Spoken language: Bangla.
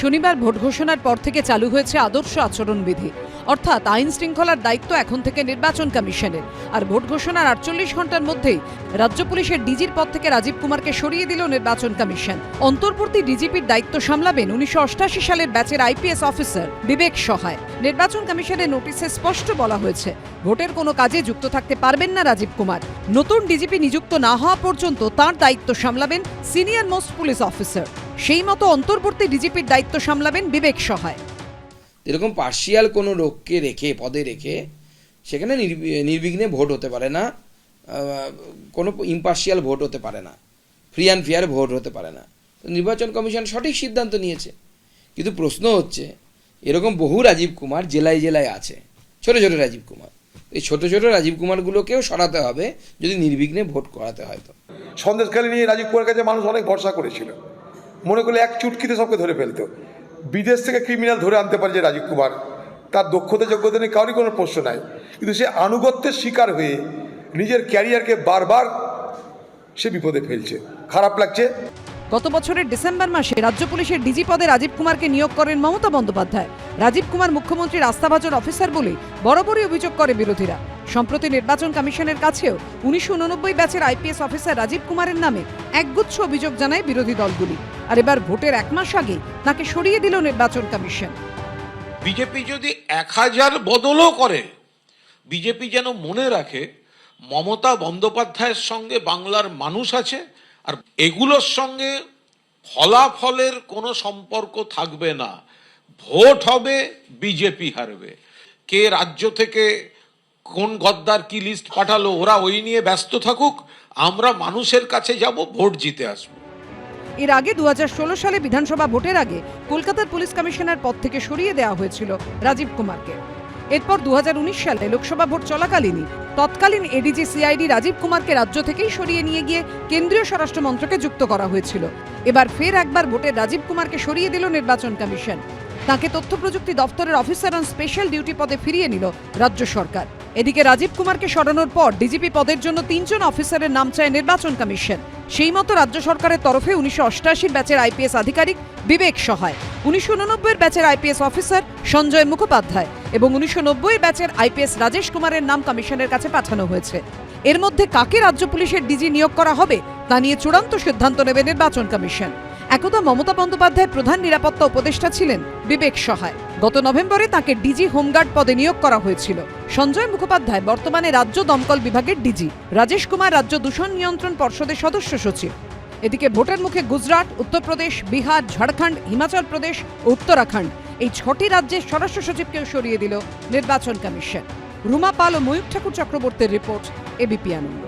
শনিবার ভোট ঘোষণার পর থেকে চালু হয়েছে আদর্শ আচরণবিধি। অর্থাৎ আইন শৃঙ্খলার দায়িত্ব এখন থেকে নির্বাচন কমিশনের। আর ভোট ঘোষণার আটচল্লিশ ঘণ্টার মধ্যেই রাজ্য পুলিশের ডিজির পদ থেকে রাজীব কুমারকে সরিয়ে দিল নির্বাচন কমিশন। অন্তর্বর্তী ডিজিপির দায়িত্ব সামলাবেন উনিশশো সালের ব্যাচের আইপিএস অফিসার বিবেক সহায়। নির্বাচন কমিশনের নোটিশে স্পষ্ট বলা হয়েছে, ভোটের কোনো কাজে যুক্ত থাকতে পারবেন না রাজীব কুমার। নতুন ডিজিপি নিযুক্ত না হওয়া পর্যন্ত তার দায়িত্ব সামলাবেন সিনিয়র মোস্ট পুলিশ অফিসার। সেই মতো অন্তর্বর্তী ডিজিপির দায়িত্ব সামলাবেন বিবেক সহায়। এরকম পার্শিয়াল কোনো লোককে রেখে পদে রেখে সেখানে নির্বি- নির্বিঘ্নে ভোট হতে পারে না কোনো ইম্পার্শিয়াল ভোট হতে পারে না ফ্রি অ্যান্ড ফেয়ার ভোট হতে পারে না। তো নির্বাচন কমিশন সঠিক সিদ্ধান্ত নিয়েছে। কিন্তু প্রশ্ন হচ্ছে এরকম বহু রাজীব কুমার জেলায় জেলায় আছে ছোট ছোট রাজীব কুমার। এই ছোট ছোট রাজীব কুমারগুলোকেও সরাতে হবে যদি নির্বিঘ্নে ভোট করাতে হয় তো। সন্দেশখালী নিয়ে রাজীব কুমারের কাছে মানুষ অনেক ভরসা করেছিল। মনে করলে এক চুটকিতে সবকে ধরে ফেলতো। বিদেশ থেকে ক্রিমিনাল ধরে আনতে পারে যে রাজীব কুমার। তার দক্ষতা যোগ্যতা নিয়ে কারোরই কোনো প্রশ্ন নাই। কিন্তু সে আনুগত্যের শিকার হয়ে নিজের ক্যারিয়ারকে বারবার সে বিপদে ফেলছে। খারাপ লাগছে। গত বছরের ডিসেম্বর মাসে রাজ্য পুলিশের ডিজি পদে রাজীব কুমারকে নিয়োগ করেন মমতা বন্দ্যোপাধ্যায়। রাজীব কুমার মুখ্যমন্ত্রীর আস্থাভাজন অফিসার বলে বরাবরই অভিযোগ করে বিরোধীরা। সম্প্রতি নির্বাচন কমিশনের কাছেও উনিশশো উননব্বই ব্যাচের আইপিএস অফিসার রাজীব কুমারের নামে একগুচ্ছ অভিযোগ জানায় বিরোধী দলগুলি। আর এবার ভোটের এক মাস আগে তাকে সরিয়ে দিল নির্বাচন কমিশন। বিজেপি যদি এক হাজার বদলও করে, বিজেপি যেন মনে রাখে মমতা বন্দ্যোপাধ্যায়ের সঙ্গে বাংলার মানুষ আছে আর এগুলোর সঙ্গে ফলাফলের কোনো সম্পর্ক থাকবে না। ভোট হবে, বিজেপি হারবে। কে রাজ্য থেকে কোন গদ্দার কি লিস্ট পাঠালো, ওরা ওই নিয়ে ব্যস্ত থাকুক, আমরা মানুষের কাছে যাব, ভোট জিতে আসব। এর আগে দু হাজার ষোলো সালে বিধানসভা ভোটের আগে কলকাতার পুলিশ কমিশনার পদ থেকে সরিয়ে দেওয়া হয়েছিল রাজীব কুমারকে। এরপর দু সালে লোকসভা ভোট চলাকালীনই তৎকালীন এডিজি সিআইডি রাজীব কুমারকে রাজ্য থেকেই সরিয়ে নিয়ে গিয়ে কেন্দ্রীয় স্বরাষ্ট্র মন্ত্রকে যুক্ত করা হয়েছিল। এবার ফের একবার ভোটের রাজীব কুমারকে সরিয়ে দিল নির্বাচন কমিশন। তাকে তথ্য প্রযুক্তি দপ্তরের অফিসার অন স্পেশাল ডিউটি পদে ফিরিয়ে নিল রাজ্য সরকার। এদিকে রাজীব কুমারকে সরানোর পর ডিজিপি পদের জন্য তিনজন অফিসারের নাম চায় নির্বাচন কমিশন। সেই মতো রাজ্য সরকারের তরফে উনিশশো অষ্টাশির ব্যাচের আইপিএস আধিকারিক বিবেক সহায়, উনিশশো উননব্বইয়ের ব্যাচের আইপিএস অফিসার সঞ্জয় মুখোপাধ্যায় এবং উনিশশো নব্বই ব্যাচের আইপিএস রাজেশ কুমারের নাম কমিশনের কাছে পাঠানো হয়েছে। এর মধ্যে কাকে রাজ্য পুলিশের ডিজি নিয়োগ করা হবে তা নিয়ে চূড়ান্ত সিদ্ধান্ত নেবে নির্বাচন কমিশন। একদা মমতা বন্দ্যোপাধ্যায়ের প্রধান নিরাপত্তা উপদেষ্টা ছিলেন বিবেক সহায়। গত নভেম্বরে তাকে ডিজি হোমগার্ড পদে নিয়োগ করা হয়েছিল। সঞ্জয় মুখোপাধ্যায় বর্তমানে রাজ্য দমকল বিভাগের ডিজি। রাজেশ কুমার রাজ্য দূষণ নিয়ন্ত্রণ পর্ষদের সদস্য সচিব। এদিকে ভোটের মুখে গুজরাট, উত্তরপ্রদেশ, বিহার, ঝাড়খণ্ড, হিমাচল প্রদেশ, উত্তরাখণ্ড এই ছটি রাজ্যের স্বরাষ্ট্র সচিবকেও সরিয়ে দিল নির্বাচন কমিশন। রুমা পাল ও ময়ূক ঠাকুর চক্রবর্তীর রিপোর্ট এবিপি আনন্দ।